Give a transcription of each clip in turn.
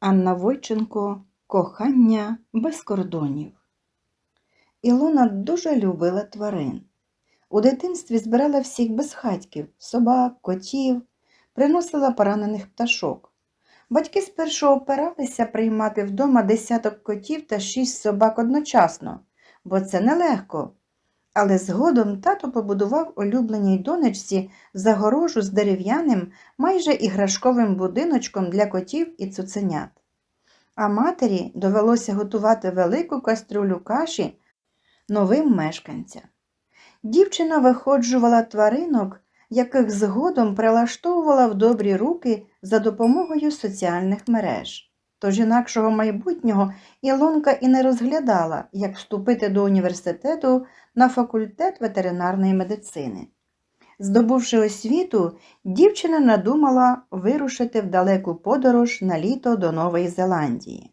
Анна Войченко Кохання без кордонів. Ілона дуже любила тварин. У дитинстві збирала всіх безхатьків собак, котів, приносила поранених пташок. Батьки спершу опиралися приймати вдома десяток котів та шість собак одночасно, бо це нелегко. Але згодом тато побудував улюбленій донечці загорожу з дерев'яним, майже іграшковим будиночком для котів і цуценят. А матері довелося готувати велику каструлю каші новим мешканцям. Дівчина виходжувала тваринок, яких згодом прилаштовувала в добрі руки за допомогою соціальних мереж. Тож інакшого майбутнього Ілонка і не розглядала, як вступити до університету на факультет ветеринарної медицини. Здобувши освіту, дівчина надумала вирушити в далеку подорож на літо до Нової Зеландії.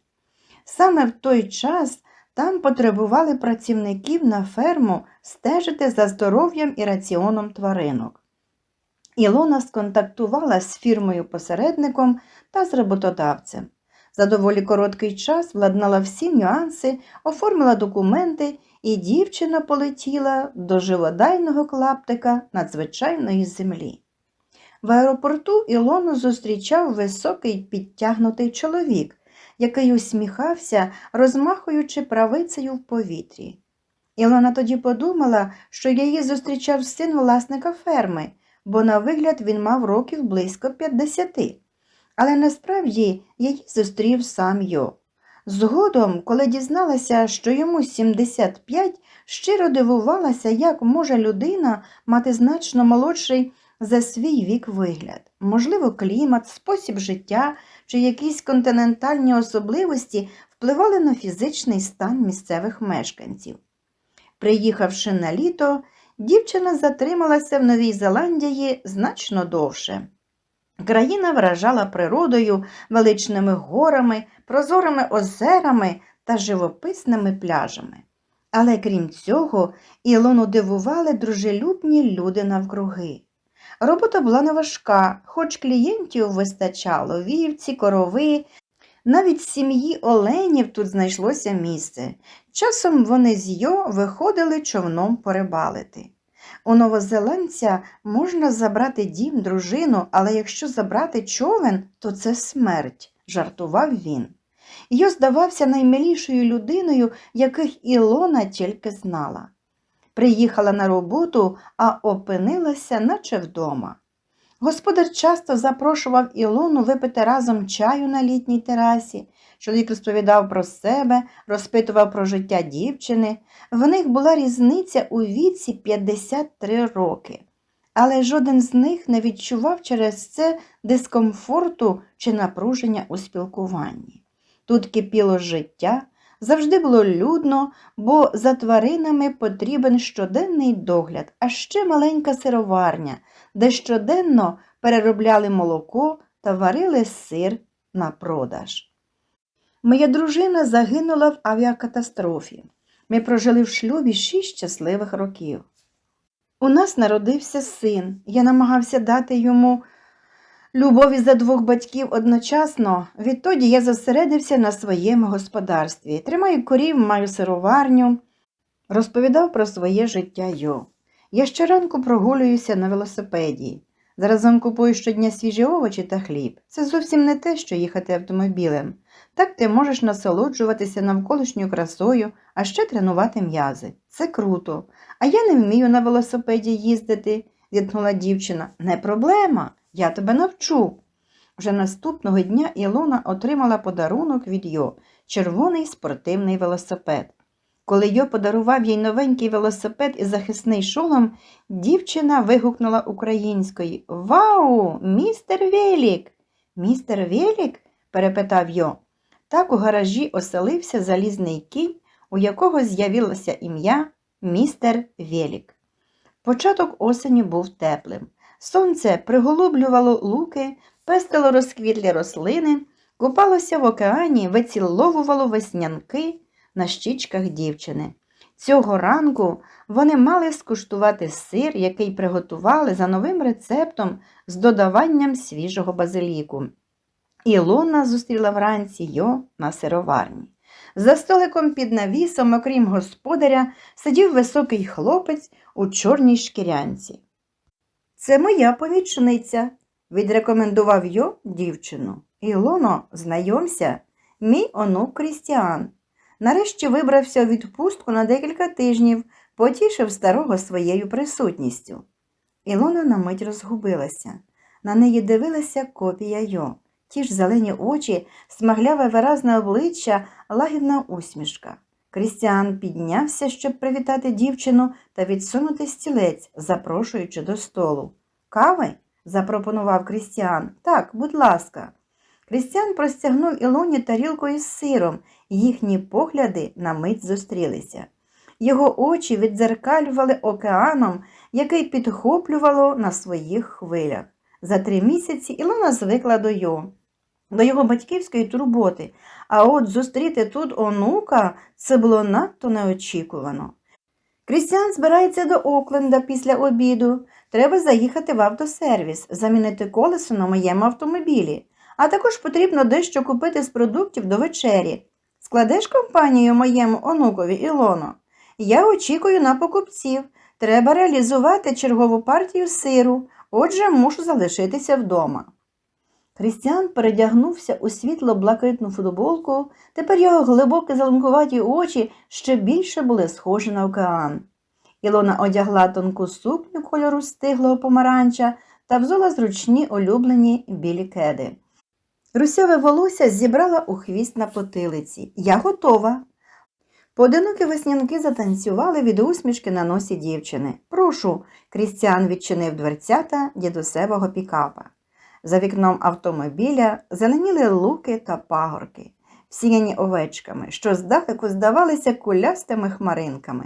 Саме в той час там потребували працівників на ферму стежити за здоров'ям і раціоном тваринок. Ілона сконтактувала з фірмою-посередником та з роботодавцем. За доволі короткий час владнала всі нюанси, оформила документи, і дівчина полетіла до живодайного клаптика надзвичайної землі. В аеропорту Ілону зустрічав високий підтягнутий чоловік, який усміхався, розмахуючи правицею в повітрі. Ілона тоді подумала, що її зустрічав син власника ферми, бо на вигляд він мав років близько 50. Але насправді її зустрів сам Йо. Згодом, коли дізналася, що йому 75, щиро дивувалася, як може людина мати значно молодший за свій вік вигляд. Можливо, клімат, спосіб життя чи якісь континентальні особливості впливали на фізичний стан місцевих мешканців. Приїхавши на літо, дівчина затрималася в Новій Зеландії значно довше. Країна вражала природою, величними горами, прозорими озерами та живописними пляжами. Але крім цього, Ілону дивували дружелюбні люди навкруги. Робота була не важка, хоч клієнтів вистачало вівці, корови, навіть сім'ї оленів тут знайшлося місце. Часом вони з Йо виходили човном порибалити. У новозеландця можна забрати дім, дружину, але якщо забрати човен, то це смерть, жартував він. Йо здавався наймилішою людиною, яких Ілона тільки знала. Приїхала на роботу, а опинилася, наче вдома. Господар часто запрошував Ілону випити разом чаю на літній терасі. Чоловік розповідав про себе, розпитував про життя дівчини. В них була різниця у віці 53 роки. Але жоден з них не відчував через це дискомфорту чи напруження у спілкуванні. Тут кипіло життя, завжди було людно, бо за тваринами потрібен щоденний догляд, а ще маленька сироварня, де щоденно переробляли молоко та варили сир на продаж. Моя дружина загинула в авіакатастрофі. Ми прожили в шлюбі шість щасливих років. У нас народився син. Я намагався дати йому любові за двох батьків одночасно. Відтоді я зосередився на своєму господарстві. Тримаю корів, маю сироварню. Розповідав про своє життя Йо. Я щоранку прогулююся на велосипеді. Заразом купую щодня свіжі овочі та хліб. Це зовсім не те, що їхати автомобілем. Так ти можеш насолоджуватися навколишньою красою, а ще тренувати м'язи. Це круто. А я не вмію на велосипеді їздити, зітхнула дівчина. Не проблема, я тебе навчу. Вже наступного дня Ілона отримала подарунок від Йо червоний спортивний велосипед. Коли Йо подарував їй новенький велосипед і захисний шолом, дівчина вигукнула українською Вау, містер Велік! Містер Велік? перепитав Йо. Так у гаражі оселився залізний кінь, у якого з'явилося ім'я містер Велік. Початок осені був теплим. Сонце приголублювало луки, пестило розквітлі рослини, купалося в океані, виціловувало веснянки на щічках дівчини. Цього ранку вони мали скуштувати сир, який приготували за новим рецептом з додаванням свіжого базиліку. Ілона зустріла вранці його на сироварні. За столиком під навісом, окрім господаря, сидів високий хлопець у чорній шкірянці. Це моя помічниця, відрекомендував його дівчину. Ілоно, знайомся, мій онук Крістіан. Нарешті вибрався у відпустку на декілька тижнів, потішив старого своєю присутністю. Ілона на мить розгубилася. На неї дивилася копія йо. Ті ж зелені очі, смагляве виразне обличчя, лагідна усмішка. Крістіан піднявся, щоб привітати дівчину та відсунути стілець, запрошуючи до столу. Кави? запропонував Крістіан. Так, будь ласка. Крістіан простягнув Ілоні тарілку із сиром, їхні погляди на мить зустрілися. Його очі віддзеркалювали океаном, який підхоплювало на своїх хвилях. За три місяці Ілона звикла до його, до його батьківської турботи, а от зустріти тут онука це було надто неочікувано. Крістіан збирається до Окленда після обіду. Треба заїхати в автосервіс, замінити колесо на моєму автомобілі, а також потрібно дещо купити з продуктів до вечері. Складеш компанію моєму онукові Ілоно? Я очікую на покупців. Треба реалізувати чергову партію сиру, отже, мушу залишитися вдома. Крістіан передягнувся у світло-блакитну футболку, тепер його глибокі зеленкуваті очі ще більше були схожі на океан. Ілона одягла тонку сукню кольору стиглого помаранча та взула зручні улюблені білі кеди. Русяве волосся зібрала у хвіст на потилиці. Я готова. Поодинокі веснянки затанцювали від усмішки на носі дівчини. Прошу, Крістіан відчинив дверцята дідусевого пікапа. За вікном автомобіля зеленіли луки та пагорки, всіяні овечками, що здалеку здавалися кулястими хмаринками.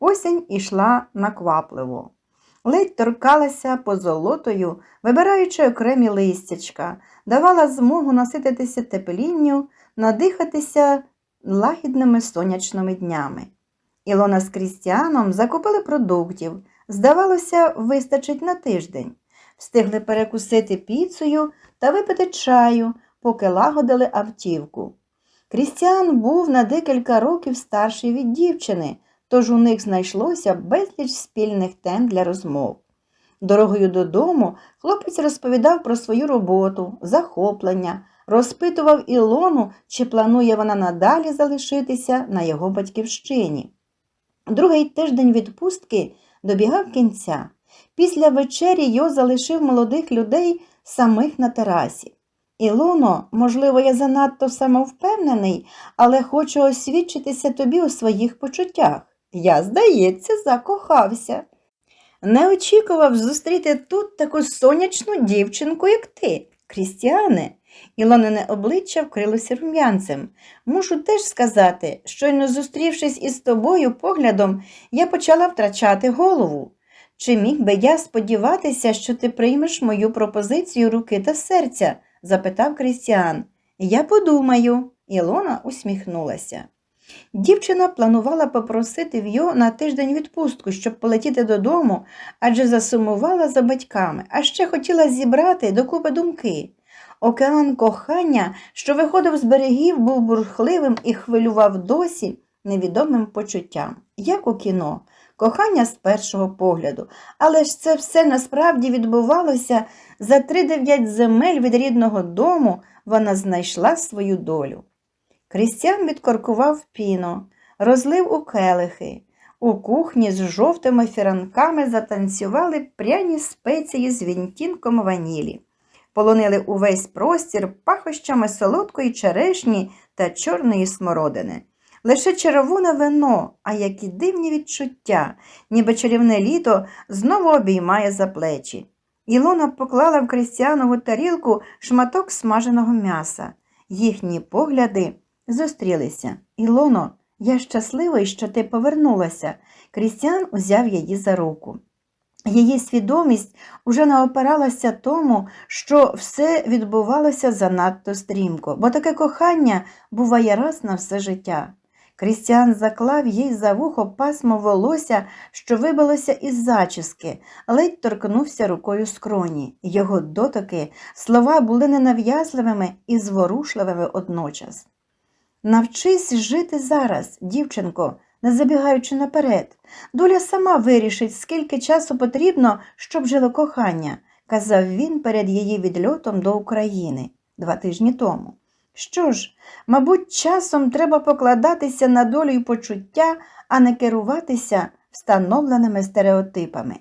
Осінь ішла наквапливо. Ледь торкалася позолотою, вибираючи окремі листячка, давала змогу насититися теплінню, надихатися лагідними сонячними днями. Ілона з Крістіаном закупили продуктів, здавалося, вистачить на тиждень. Встигли перекусити піцею та випити чаю, поки лагодили автівку. Крістіан був на декілька років старший від дівчини, тож у них знайшлося безліч спільних тем для розмов. Дорогою додому хлопець розповідав про свою роботу, захоплення, розпитував Ілону, чи планує вона надалі залишитися на його батьківщині. Другий тиждень відпустки добігав кінця. Після вечері його залишив молодих людей самих на терасі. Ілоно, можливо, я занадто самовпевнений, але хочу освідчитися тобі у своїх почуттях. Я, здається, закохався. Не очікував зустріти тут таку сонячну дівчинку, як ти, Крістіане. Ілонине обличчя вкрилося рум'янцем. Мушу теж сказати, щойно зустрівшись із тобою поглядом, я почала втрачати голову. Чи міг би я сподіватися, що ти приймеш мою пропозицію руки та серця? запитав Крістіан. Я подумаю, Ілона усміхнулася. Дівчина планувала попросити В'йо на тиждень відпустку, щоб полетіти додому, адже засумувала за батьками, а ще хотіла зібрати докупи думки. Океан кохання, що виходив з берегів, був бурхливим і хвилював досі невідомим почуттям, як у кіно, кохання з першого погляду. Але ж це все насправді відбувалося за три-дев'ять земель від рідного дому вона знайшла свою долю. Крістян відкоркував піно, розлив у келихи. У кухні з жовтими фіранками затанцювали пряні спеції з вінтінком ванілі, полонили увесь простір пахощами солодкої черешні та чорної смородини. Лише червоне вино, а які дивні відчуття, ніби чарівне літо знову обіймає за плечі. Ілона поклала в Крістіанову тарілку шматок смаженого м'яса. Їхні погляди зустрілися. Ілоно, я щасливий, що ти повернулася. Крістіан узяв її за руку. Її свідомість уже не опиралася тому, що все відбувалося занадто стрімко, бо таке кохання буває раз на все життя. Крістіан заклав їй за вухо пасмо волосся, що вибилося із зачіски, ледь торкнувся рукою скроні. Його дотоки, слова були ненав'язливими і зворушливими одночас. Навчись жити зараз, дівчинко, не забігаючи наперед. Доля сама вирішить, скільки часу потрібно, щоб жило кохання, казав він перед її відльотом до України два тижні тому. Що ж, мабуть, часом треба покладатися на долю й почуття, а не керуватися встановленими стереотипами.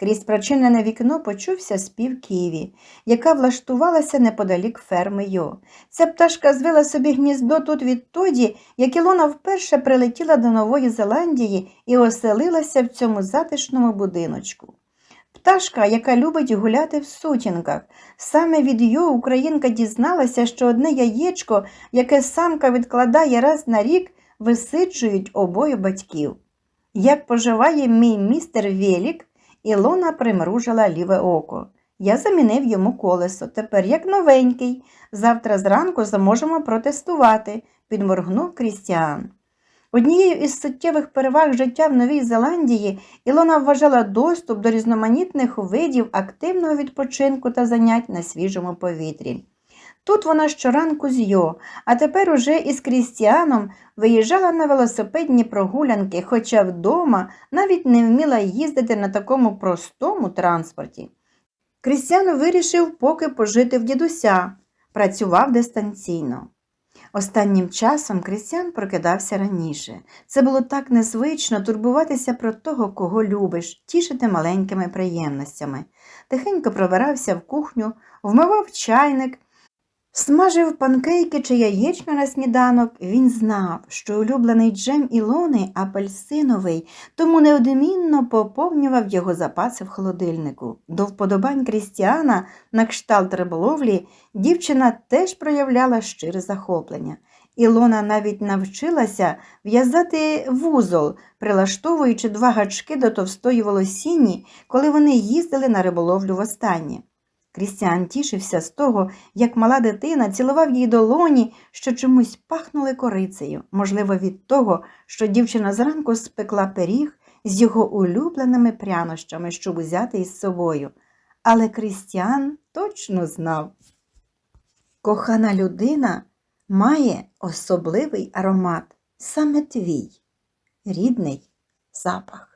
Крізь прочинене вікно почувся спів Ківі, яка влаштувалася неподалік ферми Йо. Ця пташка звила собі гніздо тут відтоді, як Ілона вперше прилетіла до Нової Зеландії і оселилася в цьому затишному будиночку. Пташка, яка любить гуляти в сутінках. Саме від Йо українка дізналася, що одне яєчко, яке самка відкладає раз на рік, висиджують обоє батьків. Як поживає мій містер Велік, Ілона примружила ліве око. Я замінив йому колесо, тепер як новенький. Завтра зранку зможемо протестувати, підморгнув Крістіан. Однією із суттєвих переваг життя в Новій Зеландії Ілона вважала доступ до різноманітних видів активного відпочинку та занять на свіжому повітрі. Тут вона щоранку з Йо, а тепер уже із Крістіаном виїжджала на велосипедні прогулянки, хоча вдома навіть не вміла їздити на такому простому транспорті. Крістіан вирішив поки пожити в дідуся, працював дистанційно. Останнім часом Крістіан прокидався раніше. Це було так незвично турбуватися про того, кого любиш, тішити маленькими приємностями. Тихенько пробирався в кухню, вмивав чайник, смажив панкейки чи яєчню на сніданок. Він знав, що улюблений джем Ілони апельсиновий, тому неодмінно поповнював його запаси в холодильнику. До вподобань Крістіана на кшталт риболовлі дівчина теж проявляла щире захоплення. Ілона навіть навчилася в'язати вузол, прилаштовуючи два гачки до товстої волосіні, коли вони їздили на риболовлю востаннє. Крістіан тішився з того, як мала дитина цілував їй долоні, що чомусь пахнули корицею, можливо, від того, що дівчина зранку спекла пиріг з його улюбленими прянощами, щоб узяти із собою. Але Крістіан точно знав. Кохана людина має особливий аромат, саме твій, рідний запах.